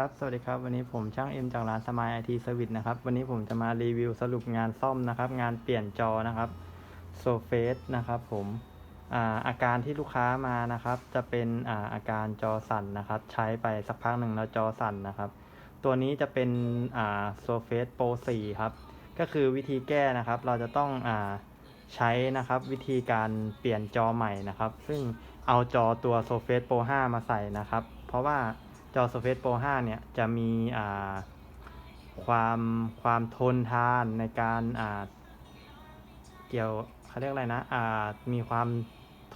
ครับ สวัสดีครับ วันนี้ผมช่างเอ็มจากร้านสมายไอทีเซอร์วิสนะครับ วันนี้ผมจะมารีวิวสรุปงานซ่อมนะครับ งานเปลี่ยนจอนะครับโซเฟสนะครับผมอาอาการที่ลูกค้ามานะครับ จะเป็นอาอาการจอสั่นนะครับ ใช้ไปสักพักหนึ่งแล้วจอสั่นนะครับ ตัวนี้จะเป็นโซเฟสโปร4ครับ ก็คือวิธีแก้นะครับ เราจะต้องอใช้นะครับวิธีการเปลี่ยนจอใหม่นะครับ ซึ่งเอาจอตัว Surface Pro 5มาใส่นะครับ เพราะว่า จอ Surface Pro 5 เนี่ย จะมีอ่าความความทนทานในการอ่าเกี่ยวเขาเรียกอะไรนะอ่ามีความ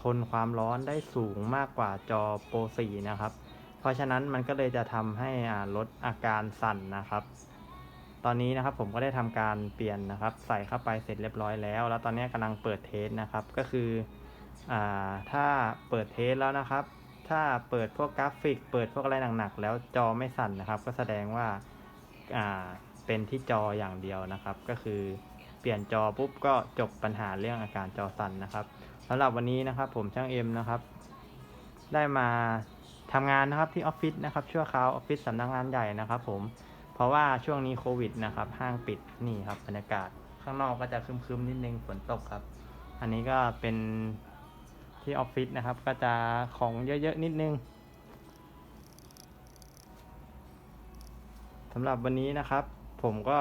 ทนความร้อนได้สูงมากกว่าจอ Pro 4 นะครับ เพราะฉะนั้นมันก็เลยจะทำให้อ่าลดอาการสั่นนะครับ ตอนนี้นะครับผมก็ได้ทำการเปลี่ยนนะครับ ใส่เข้าไปเสร็จเรียบร้อยแล้ว แล้วตอนนี้กำลังเปิดเทสนะครับ ก็คืออ่าถ้าเปิดเทสแล้วนะครับ ถ้าเปิดพวกกราฟิก เปิดพวกอะไรหนักๆ แล้วจอไม่สั่นนะครับ ก็แสดงว่าอ่าเป็นที่จออย่างเดียวนะครับ ก็คือเปลี่ยนจอปุ๊บก็จบปัญหาเรื่องอาการจอสั่นนะครับสำหรับวันนี้นะครับผมช่างเอ็มนะครับ ได้มาทำงานนะครับที่ออฟฟิศนะครับชั่วคราวออฟฟิศสำนักงานใหญ่นะครับ ผมเพราะว่าช่วงนี้โควิดนะครับห้างปิดนี่ครับบรรยากาศข้างนอกก็จะครึมๆนิดนึงฝนตกครับ อันนี้ก็เป็น ที่ออฟฟิศนะครับ ก็จะของเยอะ ๆ นิดนึงสำหรับวันนี้นะครับ ผมก็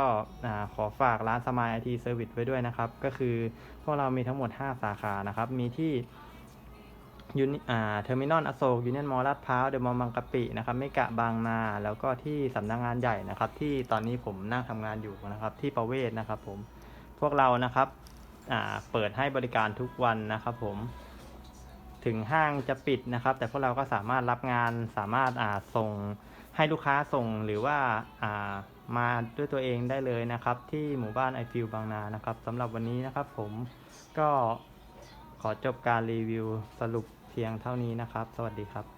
ขอฝากร้านสมายไอทีเซอร์วิสไว้ด้วยนะครับ ก็คือพวกเรามีทั้งหมด 5 สาขานะครับ มีที่ยูนิอ่าเทอร์มินอลอโศกยูเนียนมอลลาดพร้าวเดอะมอลล์บางกะปินะครับไม่กะบางนา แล้วก็ที่สำนักงงานใหญ่นะครับ ที่ตอนนี้ผมนั่งทำงานอยู่นะครับ ที่ประเวศนะครับผมพวกเรานะครับเปิดให้บริการทุกวันนะครับผม ถึงห้างจะปิดนะครับ แต่พวกเราก็สามารถรับงานสามารถอ่าส่งให้ลูกค้าส่งหรือว่าอ่ามาด้วยตัวเองได้เลยนะครับ ที่หมู่บ้านไอฟิลบางนานะครับสำหรับวันนี้นะครับ ผมก็ขอจบการรีวิวสรุปเพียงเท่านี้นะครับ สวัสดีครับ